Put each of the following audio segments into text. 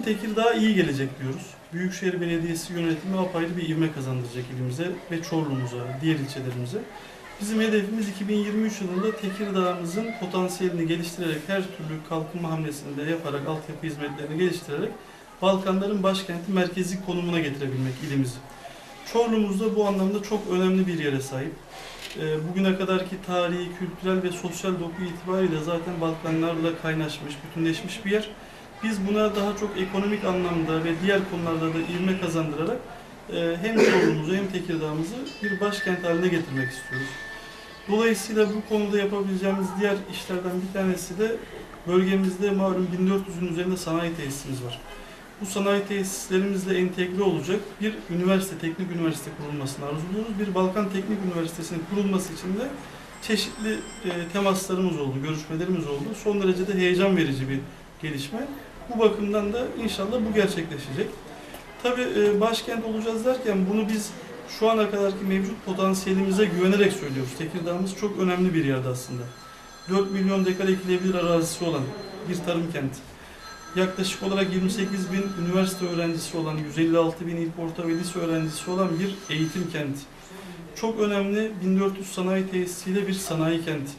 için Tekirdağ iyi gelecek diyoruz. Büyükşehir Belediyesi yönetimi apayrı bir ivme kazandıracak ilimize ve Çorlu'muza, diğer ilçelerimize. Bizim hedefimiz 2023 yılında Tekirdağ'ımızın potansiyelini geliştirerek, her türlü kalkınma hamlesini de yaparak, altyapı hizmetlerini geliştirerek Balkanların başkenti merkezi konumuna getirebilmek ilimizi. Çorlu'muz da bu anlamda çok önemli bir yere sahip. Ee, Bugüne kadarki tarihi, kültürel ve sosyal doku itibariyle zaten Balkanlarla kaynaşmış, bütünleşmiş bir yer. Biz buna daha çok ekonomik anlamda ve diğer konularda da ivme kazandırarak e, hem Çorlu'muzu hem Tekirdağ'ımızı bir başkent haline getirmek istiyoruz. Dolayısıyla bu konuda yapabileceğimiz diğer işlerden bir tanesi de bölgemizde malum 1400'ün üzerinde sanayi tesisimiz var. Bu sanayi tesislerimizle entegre olacak bir üniversite, teknik üniversite kurulmasını arzuluyoruz. Bir Balkan Teknik Üniversitesi'nin kurulması için de çeşitli e, temaslarımız oldu, görüşmelerimiz oldu. Son derece de heyecan verici bir gelişme. Bu bakımdan da inşallah bu gerçekleşecek. Tabii e, başkent olacağız derken bunu biz şu ana kadarki mevcut potansiyelimize güvenerek söylüyoruz. Tekirdağ'ımız çok önemli bir yerde aslında. 4 milyon dekar ekilebilir arazisi olan bir tarım kenti. Yaklaşık olarak 28 bin üniversite öğrencisi olan, 156 bin ilk orta ve lise öğrencisi olan bir eğitim kenti. Çok önemli 1400 sanayi tesisiyle bir sanayi kenti.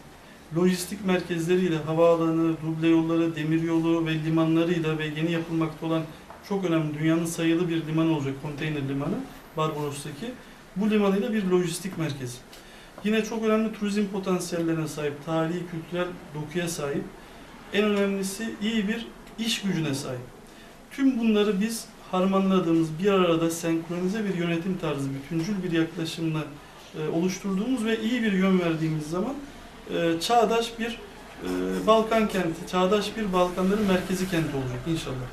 Lojistik merkezleriyle havaalanı, duble yolları, demiryolu ve limanlarıyla ve yeni yapılmakta olan çok önemli dünyanın sayılı bir limanı olacak, konteyner limanı Barbaros'taki. Bu limanıyla bir lojistik merkezi. Yine çok önemli turizm potansiyellerine sahip, tarihi, kültürel dokuya sahip. En önemlisi iyi bir iş gücüne sahip. Tüm bunları biz harmanladığımız, bir arada senkronize bir yönetim tarzı, bütüncül bir yaklaşımla e, oluşturduğumuz ve iyi bir yön verdiğimiz zaman e, çağdaş bir e, Balkan kenti, çağdaş bir Balkanların merkezi kenti olacak inşallah.